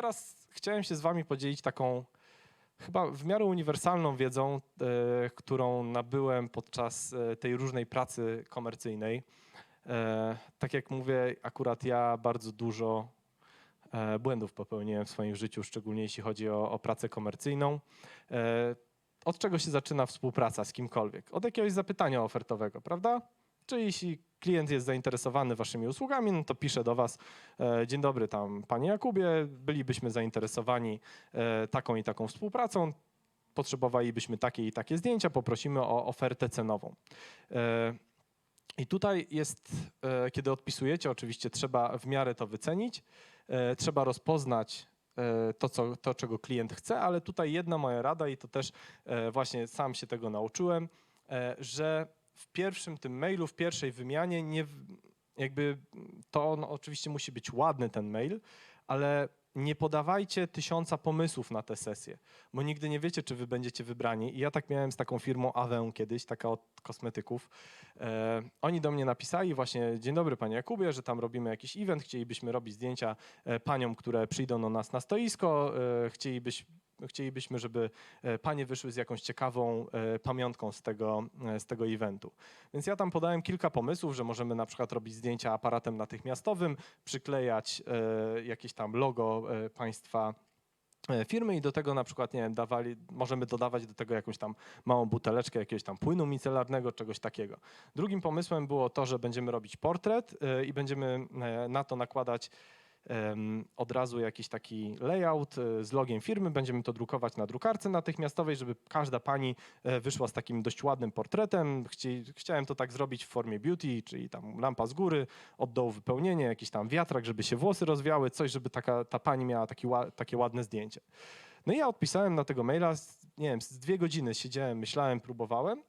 teraz chciałem się z wami podzielić taką chyba w miarę uniwersalną wiedzą, e, którą nabyłem podczas e, tej różnej pracy komercyjnej. E, tak jak mówię, akurat ja bardzo dużo e, błędów popełniłem w swoim życiu, szczególnie jeśli chodzi o, o pracę komercyjną. E, od czego się zaczyna współpraca z kimkolwiek? Od jakiegoś zapytania ofertowego, prawda? Czyli jeśli klient jest zainteresowany waszymi usługami, no to pisze do was, e, dzień dobry tam panie Jakubie, bylibyśmy zainteresowani e, taką i taką współpracą, potrzebowalibyśmy takie i takie zdjęcia, poprosimy o ofertę cenową. E, I tutaj jest, kiedy odpisujecie, oczywiście trzeba w miarę to wycenić, trzeba rozpoznać to, co, to, czego klient chce, ale tutaj jedna moja rada i to też właśnie sam się tego nauczyłem, że w pierwszym tym mailu, w pierwszej wymianie, nie, jakby to no, oczywiście musi być ładny ten mail, ale nie podawajcie tysiąca pomysłów na tę sesję, bo nigdy nie wiecie, czy wy będziecie wybrani. I ja tak miałem z taką firmą Avę kiedyś, taka od kosmetyków. E, oni do mnie napisali właśnie, dzień dobry panie Jakubie, że tam robimy jakiś event, chcielibyśmy robić zdjęcia e, paniom, które przyjdą do nas na stoisko, e, chcielibyś, chcielibyśmy, żeby e, panie wyszły z jakąś ciekawą e, pamiątką z tego, e, z tego eventu. Więc ja tam podałem kilka pomysłów, że możemy na przykład robić zdjęcia aparatem natychmiastowym, przyklejać jakieś tam logo państwa firmy i do tego na przykład, nie wiem, dawali, możemy dodawać do tego jakąś tam małą buteleczkę jakiegoś tam płynu micelarnego, czegoś takiego. Drugim pomysłem było to, że będziemy robić portret i będziemy na to nakładać od razu jakiś taki layout e, z logiem firmy, będziemy to drukować na drukarce natychmiastowej, żeby każda pani e, wyszła z takim dość ładnym portretem. Chci, chciałem to tak zrobić w formie beauty, czyli tam lampa z góry, od dołu wypełnienie, jakiś tam wiatrak, żeby się włosy rozwiały, coś, żeby taka, ta pani miała taki, takie ładne zdjęcie. No i ja odpisałem na tego maila, nie wiem, z dwie godziny siedziałem, myślałem, próbowałem.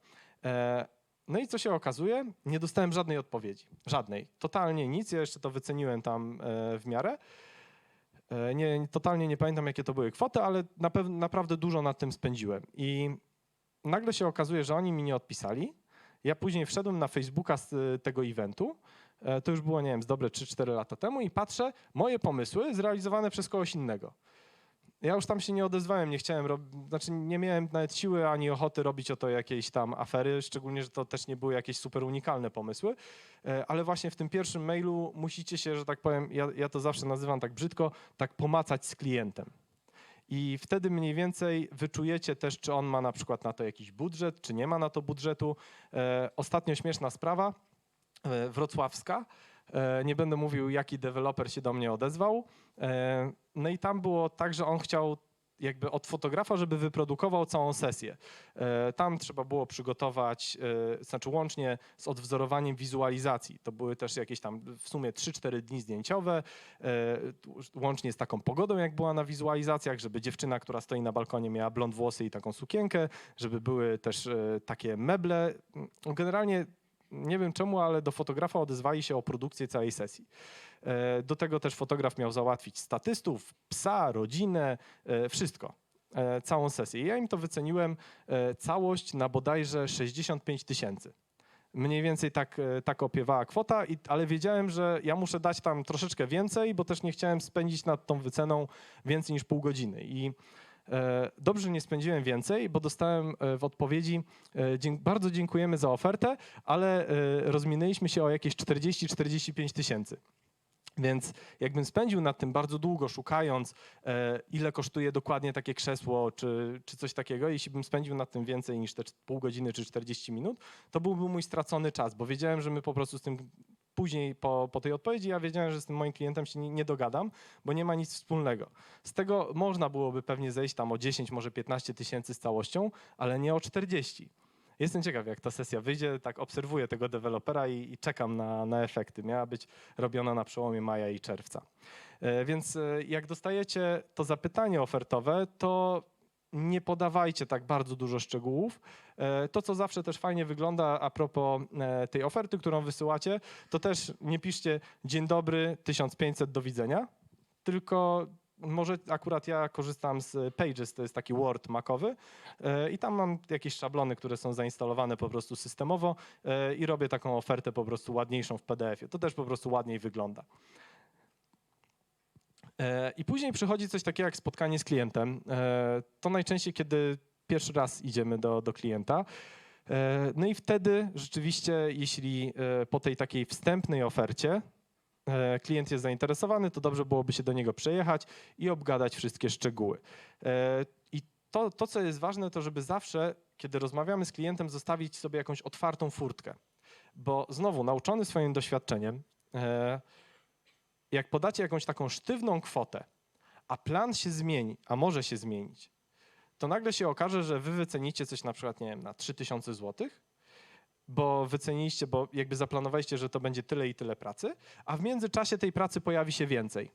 E, no i co się okazuje? Nie dostałem żadnej odpowiedzi. Żadnej. Totalnie nic. Ja jeszcze to wyceniłem tam e, w miarę. E, Nie, totalnie nie pamiętam, jakie to były kwoty, ale na naprawdę dużo nad tym spędziłem. I nagle się okazuje, że oni mi nie odpisali. Ja później wszedłem na Facebooka z e, tego eventu. To już było, nie wiem, z dobre 3-4 lata temu i patrzę, moje pomysły zrealizowane przez kogoś innego. Ja już tam się nie odezwałem, nie chciałem robić, znaczy nie miałem nawet siły ani ochoty robić o to jakieś tam afery, szczególnie, że to też nie były jakieś super unikalne pomysły, E, ale właśnie w tym pierwszym mailu musicie się, że tak powiem, ja, ja to zawsze nazywam tak brzydko, tak pomacać z klientem. I wtedy mniej więcej wyczujecie też, czy on ma na przykład na to jakiś budżet, czy nie ma na to budżetu. E, ostatnio śmieszna sprawa, e, wrocławska. E, nie będę mówił, jaki deweloper się do mnie odezwał. E, no i tam było tak, że on chciał jakby od fotografa, żeby wyprodukował całą sesję. E, Tam trzeba było przygotować, znaczy łącznie z odwzorowaniem wizualizacji. To były też jakieś tam w sumie 3-4 dni zdjęciowe, łącznie z taką pogodą, jak była na wizualizacjach, żeby dziewczyna, która stoi na balkonie miała blond włosy i taką sukienkę, żeby były też takie meble. Generalnie nie wiem czemu, ale do fotografa odezwali się o produkcję całej sesji. E, Do tego też fotograf miał załatwić statystów, psa, rodzinę, e, wszystko. E, Całą sesję. Ja im to wyceniłem całość na bodajże 65 tysięcy. Mniej więcej tak, tak opiewała kwota, ale wiedziałem, że ja muszę dać tam troszeczkę więcej, bo też nie chciałem spędzić nad tą wyceną więcej niż pół godziny. I dobrze, że nie spędziłem więcej, bo dostałem e, w odpowiedzi e, bardzo dziękujemy za ofertę, ale e, rozminęliśmy się o jakieś 40-45 tysięcy. Więc jakbym spędził nad tym bardzo długo, szukając, e, ile kosztuje dokładnie takie krzesło, czy, czy coś takiego, jeśli bym spędził nad tym więcej niż te pół godziny czy 40 minut, to byłby mój stracony czas, bo wiedziałem, że my po prostu z tym później po, po tej odpowiedzi, ja wiedziałem, że z tym moim klientem się nie, nie dogadam, bo nie ma nic wspólnego. Z tego można byłoby pewnie zejść tam o 10, może 15 tysięcy z całością, ale nie o 40. Jestem ciekaw, jak ta sesja wyjdzie. Tak obserwuję tego dewelopera i, i czekam na, na efekty. Miała być robiona na przełomie maja i czerwca. E, Więc e, jak dostajecie to zapytanie ofertowe, to nie podawajcie tak bardzo dużo szczegółów. E, To, co zawsze też fajnie wygląda a propos e, tej oferty, którą wysyłacie, to też nie piszcie dzień dobry, 1500, do widzenia, tylko może akurat ja korzystam z Pages, to jest taki Word makowy e, i tam mam jakieś szablony, które są zainstalowane po prostu systemowo i robię taką ofertę po prostu ładniejszą w PDF-ie. To też po prostu ładniej wygląda. E, I później przychodzi coś takiego jak spotkanie z klientem. E, To najczęściej, kiedy pierwszy raz idziemy do, do klienta. E, No i wtedy rzeczywiście, jeśli po tej takiej wstępnej ofercie klient jest zainteresowany, to dobrze byłoby się do niego przejechać i obgadać wszystkie szczegóły. I to, to, co jest ważne, to żeby zawsze, kiedy rozmawiamy z klientem, zostawić sobie jakąś otwartą furtkę. Bo znowu, nauczony swoim doświadczeniem, jak podacie jakąś taką sztywną kwotę, a plan się zmieni, a może się zmienić, to nagle się okaże, że wy wycenicie coś na przykład, nie wiem, na 3000 zł, bo wyceniliście, bo jakby zaplanowaliście, że to będzie tyle i tyle pracy, a w międzyczasie tej pracy pojawi się więcej.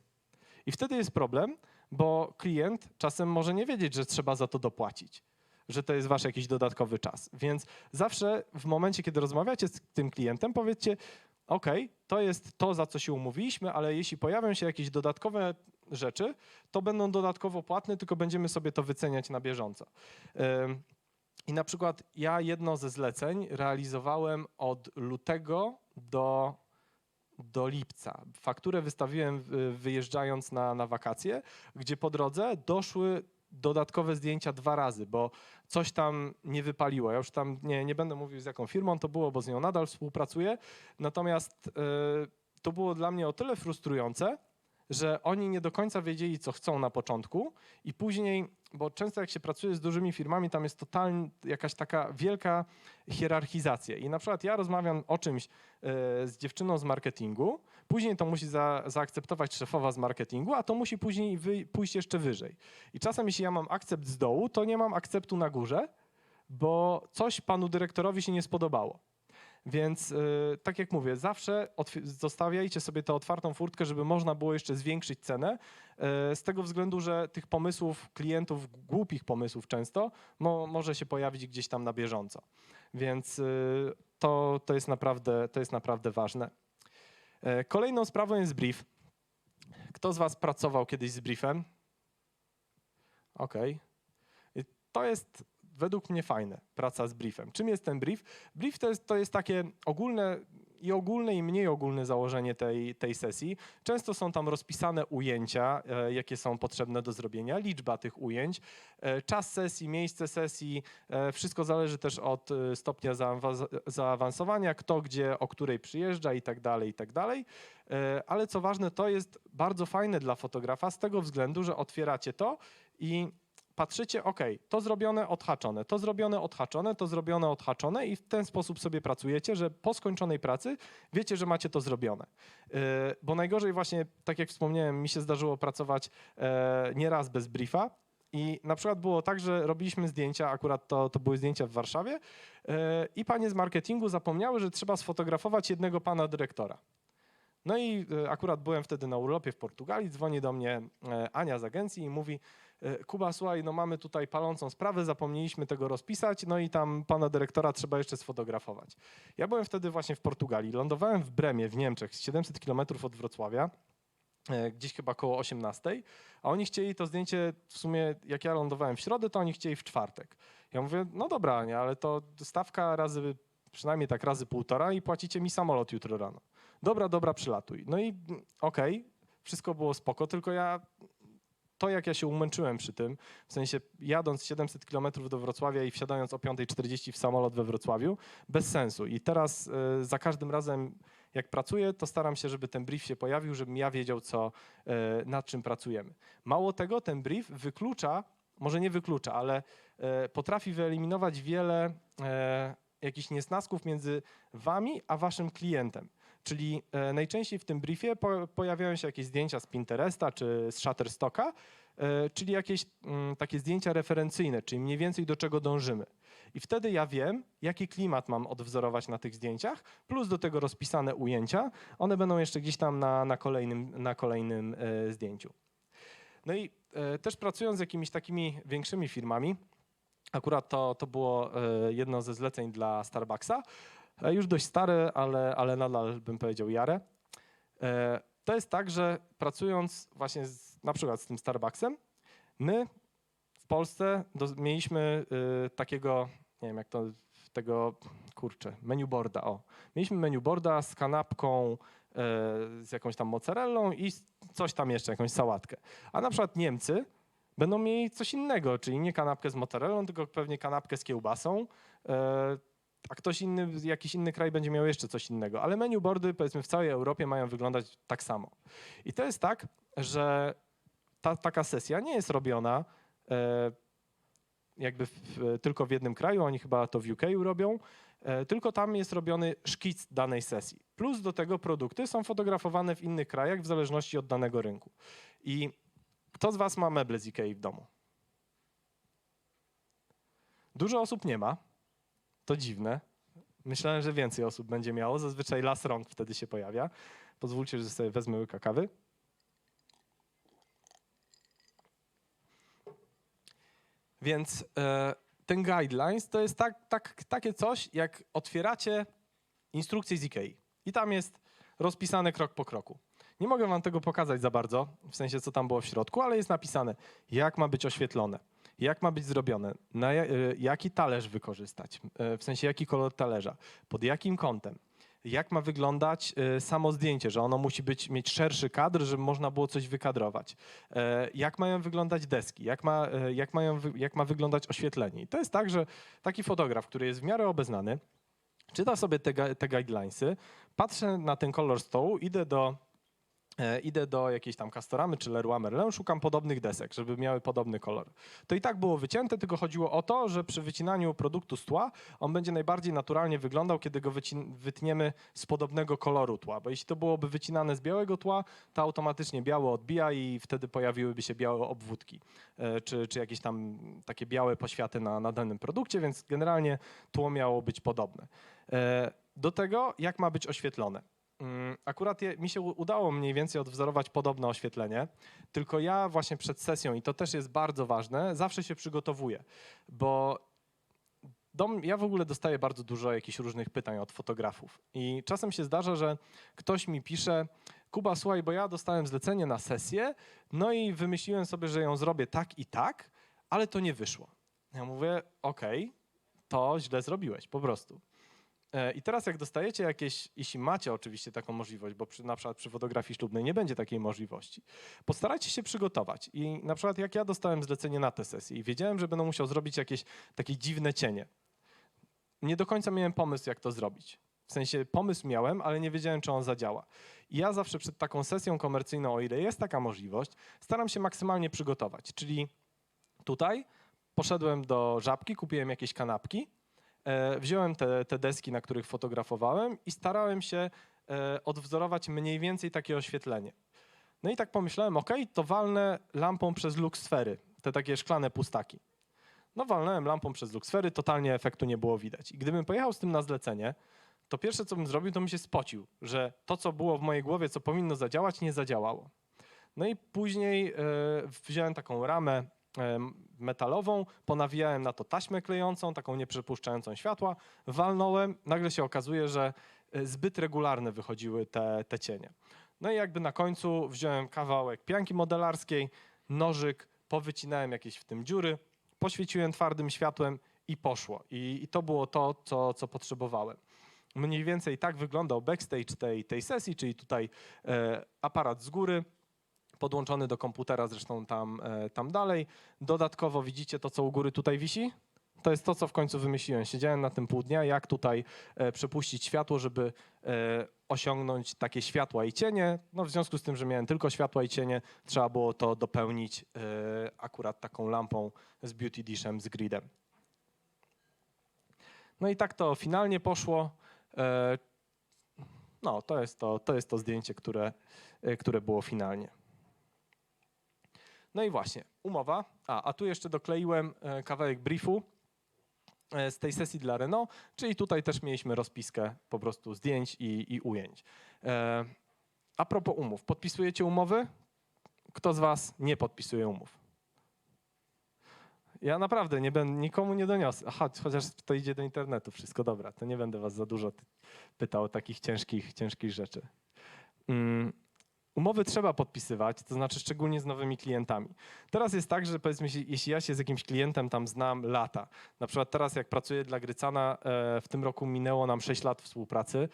I wtedy jest problem, bo klient czasem może nie wiedzieć, że trzeba za to dopłacić, że to jest wasz jakiś dodatkowy czas. Więc zawsze w momencie, kiedy rozmawiacie z tym klientem, powiedzcie, OK, to jest to, za co się umówiliśmy, ale jeśli pojawią się jakieś dodatkowe rzeczy, to będą dodatkowo płatne, tylko będziemy sobie to wyceniać na bieżąco. I na przykład ja jedno ze zleceń realizowałem od lutego do, do lipca. Fakturę wystawiłem y, wyjeżdżając na, na wakacje, gdzie po drodze doszły dodatkowe zdjęcia dwa razy, bo coś tam nie wypaliło. Ja już tam nie, nie będę mówił z jaką firmą to było, bo z nią nadal współpracuję. Natomiast y, to było dla mnie o tyle frustrujące, że oni nie do końca wiedzieli, co chcą na początku i później, bo często jak się pracuje z dużymi firmami, tam jest totalnie jakaś taka wielka hierarchizacja. I na przykład ja rozmawiam o czymś e, z dziewczyną z marketingu, później to musi za, zaakceptować szefowa z marketingu, a to musi później wy, pójść jeszcze wyżej. I czasem jeśli ja mam akcept z dołu, to nie mam akceptu na górze, bo coś panu dyrektorowi się nie spodobało. Więc y, tak jak mówię, zawsze zostawiajcie sobie tę otwartą furtkę, żeby można było jeszcze zwiększyć cenę. y, Z tego względu, że tych pomysłów klientów, głupich pomysłów często, mo- może się pojawić gdzieś tam na bieżąco. Więc y, to, to, jest, naprawdę, to jest naprawdę ważne. Kolejną sprawą jest brief. Kto z Was pracował kiedyś z briefem? Okej. I To jest według mnie fajne, praca z briefem. Czym jest ten brief? Brief to jest, to jest takie ogólne i ogólne i mniej ogólne założenie tej, tej sesji. Często są tam rozpisane ujęcia, e, jakie są potrzebne do zrobienia, liczba tych ujęć, e, czas sesji, miejsce sesji. E, wszystko zależy też od e, stopnia zaawa- zaawansowania, kto gdzie, o której przyjeżdża i tak dalej, i tak dalej. E, ale co ważne, to jest bardzo fajne dla fotografa z tego względu, że otwieracie to i patrzycie, ok, to zrobione, odhaczone, to zrobione, odhaczone, to zrobione, odhaczone i w ten sposób sobie pracujecie, że po skończonej pracy wiecie, że macie to zrobione. Yy, Bo najgorzej właśnie, tak jak wspomniałem, mi się zdarzyło pracować e, nieraz bez briefa i na przykład było tak, że robiliśmy zdjęcia, akurat to, to były zdjęcia w Warszawie e, i panie z marketingu zapomniały, że trzeba sfotografować jednego pana dyrektora. No i e, akurat byłem wtedy na urlopie w Portugalii, dzwoni do mnie e, Ania z agencji i mówi e, Kuba, słuchaj, no mamy tutaj palącą sprawę, zapomnieliśmy tego rozpisać, no i tam pana dyrektora trzeba jeszcze sfotografować. Ja byłem wtedy właśnie w Portugalii, lądowałem w Bremie w Niemczech, 700 kilometrów od Wrocławia, e, gdzieś chyba koło 18, a oni chcieli to zdjęcie w sumie, jak ja lądowałem w środę, to oni chcieli w czwartek. Ja mówię, no dobra Ania, ale to stawka razy, przynajmniej tak razy półtora i płacicie mi samolot jutro rano. Dobra, dobra, przylatuj. No i mm, okej, wszystko było spoko, tylko ja to, jak ja się umęczyłem przy tym, w sensie jadąc 700 km do Wrocławia i wsiadając o 5.40 w samolot we Wrocławiu, bez sensu. I teraz y, za każdym razem, jak pracuję, to staram się, żeby ten brief się pojawił, żebym ja wiedział, co, y, nad czym pracujemy. Mało tego, ten brief wyklucza, może nie wyklucza, ale y, potrafi wyeliminować wiele y, jakichś niesnasków między wami a waszym klientem. Czyli e, najczęściej w tym briefie po, pojawiają się jakieś zdjęcia z Pinteresta czy z Shutterstocka, e, czyli jakieś mm, takie zdjęcia referencyjne, czyli mniej więcej do czego dążymy. I wtedy ja wiem, jaki klimat mam odwzorować na tych zdjęciach, plus do tego rozpisane ujęcia. One będą jeszcze gdzieś tam na, na kolejnym, na kolejnym e, zdjęciu. No i też pracując z jakimiś takimi większymi firmami, akurat to, to było jedno ze zleceń dla Starbucksa, już dość stare, ale, ale nadal bym powiedział jare. E, To jest tak, że pracując właśnie z, na przykład z tym Starbucksem, my w Polsce do, mieliśmy y, takiego, nie wiem jak to, tego, kurczę, menu boarda, o. Mieliśmy menu boarda z kanapką z jakąś tam mozzarellą i coś tam jeszcze, jakąś sałatkę. A na przykład Niemcy będą mieli coś innego, czyli nie kanapkę z mozzarellą, tylko pewnie kanapkę z kiełbasą. e, A ktoś inny, jakiś inny kraj będzie miał jeszcze coś innego. Ale menu boardy, powiedzmy, w całej Europie mają wyglądać tak samo. I to jest tak, że ta, taka sesja nie jest robiona e, jakby w, tylko w jednym kraju, oni chyba to w UK robią, e, tylko tam jest robiony szkic danej sesji. Plus do tego produkty są fotografowane w innych krajach w zależności od danego rynku. I kto z Was ma meble z Ikei w domu? Dużo osób nie ma. To dziwne. Myślałem, że więcej osób będzie miało. Zazwyczaj las rąk wtedy się pojawia. Pozwólcie, że sobie wezmę łyka kawy. Więc e, ten guidelines to jest tak, tak, takie coś, jak otwieracie instrukcję z Ikei. I tam jest rozpisane krok po kroku. Nie mogę wam tego pokazać za bardzo, w sensie co tam było w środku, ale jest napisane, jak ma być oświetlone, jak ma być zrobione, na e, jaki talerz wykorzystać, e, w sensie jaki kolor talerza, pod jakim kątem, jak ma wyglądać e, samo zdjęcie, że ono musi być, mieć szerszy kadr, żeby można było coś wykadrować, jak mają wyglądać deski, jak ma, jak mają, jak ma wyglądać oświetlenie. I to jest tak, że taki fotograf, który jest w miarę obeznany, czyta sobie te, te guidelinesy, patrzę na ten kolor stołu, idę do, idę do jakiejś tam Castoramy czy Leroy Merlin, szukam podobnych desek, żeby miały podobny kolor. To i tak było wycięte, tylko chodziło o to, że przy wycinaniu produktu z tła on będzie najbardziej naturalnie wyglądał, kiedy go wytniemy z podobnego koloru tła, bo jeśli to byłoby wycinane z białego tła, to automatycznie białe odbija i wtedy pojawiłyby się białe obwódki, e, czy, czy jakieś tam takie białe poświaty na, na danym produkcie, więc generalnie tło miało być podobne. E, Do tego, jak ma być oświetlone. Mm, Akurat je, mi się udało mniej więcej odwzorować podobne oświetlenie, tylko ja właśnie przed sesją, i to też jest bardzo ważne, zawsze się przygotowuję, bo dom, ja w ogóle dostaję bardzo dużo jakichś różnych pytań od fotografów i czasem się zdarza, że ktoś mi pisze, Kuba, słuchaj, bo ja dostałem zlecenie na sesję, no i wymyśliłem sobie, że ją zrobię tak i tak, ale to nie wyszło. Ja mówię, okej, to źle zrobiłeś, po prostu. E, I teraz jak dostajecie jakieś, jeśli macie oczywiście taką możliwość, bo przy, na przykład przy fotografii ślubnej nie będzie takiej możliwości, postarajcie się przygotować. I na przykład jak ja dostałem zlecenie na tę sesję i wiedziałem, że będę musiał zrobić jakieś takie dziwne cienie, nie do końca miałem pomysł, jak to zrobić. W sensie pomysł miałem, ale nie wiedziałem, czy on zadziała. I ja zawsze przed taką sesją komercyjną, o ile jest taka możliwość, staram się maksymalnie przygotować. Czyli tutaj poszedłem do żabki, kupiłem jakieś kanapki, wziąłem te, te deski, na których fotografowałem i starałem się e, odwzorować mniej więcej takie oświetlenie. No i tak pomyślałem, ok, to walnę lampą przez luksfery, te takie szklane pustaki. No walnąłem lampą przez luksfery, totalnie efektu nie było widać. I gdybym pojechał z tym na zlecenie, to pierwsze, co bym zrobił, to bym się spocił, że to, co było w mojej głowie, co powinno zadziałać, nie zadziałało. No i później e, wziąłem taką ramę e, metalową, ponawijałem na to taśmę klejącą, taką nieprzepuszczającą światła, walnąłem, nagle się okazuje, że e, zbyt regularne wychodziły te, te cienie. No i jakby na końcu wziąłem kawałek pianki modelarskiej, nożyk, powycinałem jakieś w tym dziury, poświeciłem twardym światłem i poszło. I, i to było to, co, co potrzebowałem. Mniej więcej tak wyglądał backstage tej, tej sesji, czyli tutaj e, aparat z góry, podłączony do komputera, zresztą tam, e, tam dalej. Dodatkowo widzicie to, co u góry tutaj wisi? To jest to, co w końcu wymyśliłem. Siedziałem na tym pół dnia, jak tutaj e, przepuścić światło, żeby e, osiągnąć takie światła i cienie. No, w związku z tym, że miałem tylko światła i cienie, trzeba było to dopełnić akurat taką lampą z Beauty Dishem, z gridem. No i tak to finalnie poszło. No, to jest to, to, jest to zdjęcie, które, które było finalnie. No i właśnie, umowa. A, a tu jeszcze dokleiłem e, kawałek briefu e, z tej sesji dla Renault, czyli tutaj też mieliśmy rozpiskę po prostu zdjęć i, i ujęć. E, A propos umów, podpisujecie umowy? Kto z Was nie podpisuje umów? Ja naprawdę nie będę, nikomu nie doniosę. Aha, chociaż to idzie do internetu, wszystko dobra, to nie będę Was za dużo pytał o takich ciężkich, ciężkich rzeczy. Mm, Umowy trzeba podpisywać, to znaczy szczególnie z nowymi klientami. Teraz jest tak, że powiedzmy, jeśli- ja się z jakimś klientem tam znam lata, na przykład teraz jak pracuję dla Grycana, e, w tym roku minęło nam 6 lat współpracy,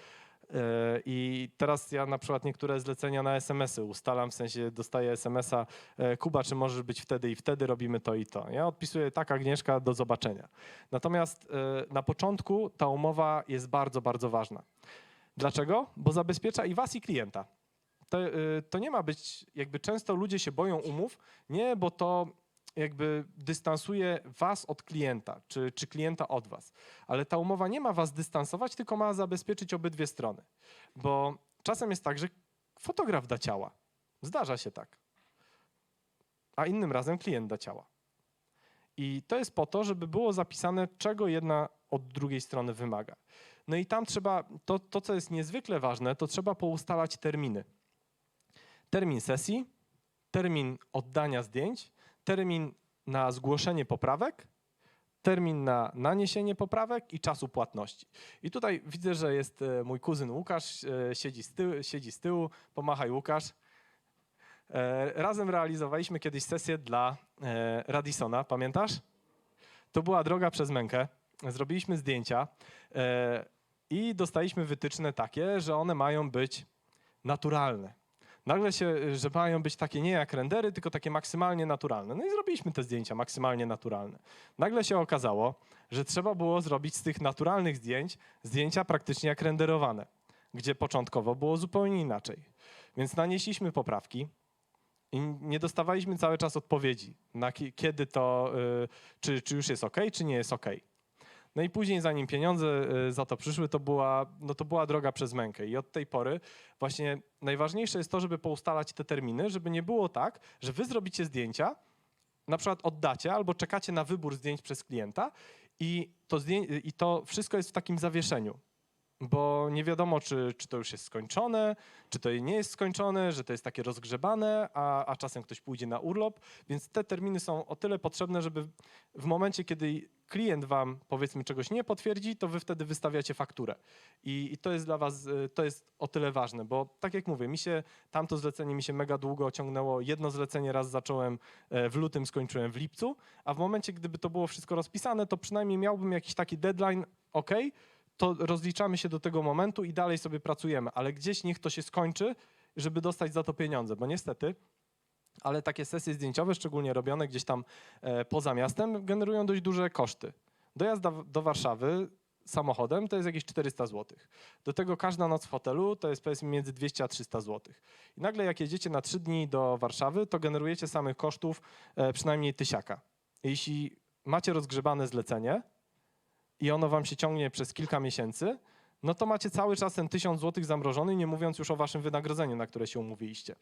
I teraz ja na przykład niektóre zlecenia na SMS-y ustalam, w sensie dostaję SMS-a, e, Kuba, czy możesz być wtedy i wtedy, robimy to i to. Ja odpisuję, tak Agnieszka, do zobaczenia. Natomiast e, na początku ta umowa jest bardzo, bardzo ważna. Dlaczego? Bo zabezpiecza i was, i klienta. To, y, to nie ma być, jakby często ludzie się boją umów, nie, bo to jakby dystansuje was od klienta, czy, czy klienta od was. Ale ta umowa nie ma was dystansować, tylko ma zabezpieczyć obydwie strony. Bo czasem jest tak, że fotograf da ciała. Zdarza się tak. A innym razem klient da ciała. I to jest po to, żeby było zapisane, czego jedna od drugiej strony wymaga. No i tam trzeba, to, to co jest niezwykle ważne, to trzeba poustalać terminy. Termin sesji, termin oddania zdjęć, termin na zgłoszenie poprawek, termin na naniesienie poprawek i czasu płatności. I tutaj widzę, że jest e, mój kuzyn Łukasz, e, siedzi z tyłu, siedzi z tyłu pomachaj Łukasz. E, Razem realizowaliśmy kiedyś sesję dla Radissona, pamiętasz? To była droga przez mękę. Zrobiliśmy zdjęcia i dostaliśmy wytyczne takie, że one mają być naturalne. Nagle się, że mają być takie nie jak rendery, tylko takie maksymalnie naturalne. No i zrobiliśmy te zdjęcia maksymalnie naturalne. Nagle się okazało, że trzeba było zrobić z tych naturalnych zdjęć zdjęcia praktycznie jak renderowane, gdzie początkowo było zupełnie inaczej. Więc nanieśliśmy poprawki, i nie dostawaliśmy cały czas odpowiedzi, na ki- kiedy to, y, czy, czy już jest ok, czy nie jest ok. No i później, zanim pieniądze y, za to przyszły, to była, no to była droga przez mękę. I od tej pory właśnie najważniejsze jest to, żeby poustalać te terminy, żeby nie było tak, że wy zrobicie zdjęcia, na przykład oddacie albo czekacie na wybór zdjęć przez klienta i to, i to wszystko jest w takim zawieszeniu. Bo nie wiadomo, czy, czy to już jest skończone, czy to nie jest skończone, że to jest takie rozgrzebane, a, a czasem ktoś pójdzie na urlop. Więc te terminy są o tyle potrzebne, żeby w momencie, kiedy klient wam powiedzmy czegoś nie potwierdzi, to wy wtedy wystawiacie fakturę. I, I to jest dla was, y, to jest o tyle ważne, bo tak jak mówię, mi się tamto zlecenie mi się mega długo ciągnęło. Jedno zlecenie raz zacząłem e, w lutym, skończyłem w lipcu, a w momencie, gdyby to było wszystko rozpisane, to przynajmniej miałbym jakiś taki deadline, ok, to rozliczamy się do tego momentu i dalej sobie pracujemy, ale gdzieś niech to się skończy, żeby dostać za to pieniądze, bo niestety, ale takie sesje zdjęciowe, szczególnie robione gdzieś tam e, poza miastem, generują dość duże koszty. Dojazd do, Warszawy samochodem to jest jakieś 400 zł. Do tego każda noc w hotelu to jest powiedzmy między 200 a 300 zł. I nagle jak jedziecie na 3 dni do Warszawy, to generujecie samych kosztów e, przynajmniej tysiaka. Jeśli macie rozgrzebane zlecenie, i ono wam się ciągnie przez kilka miesięcy, no to macie cały czas ten 1000 zł zamrożony, nie mówiąc już o waszym wynagrodzeniu, na które się umówiliście.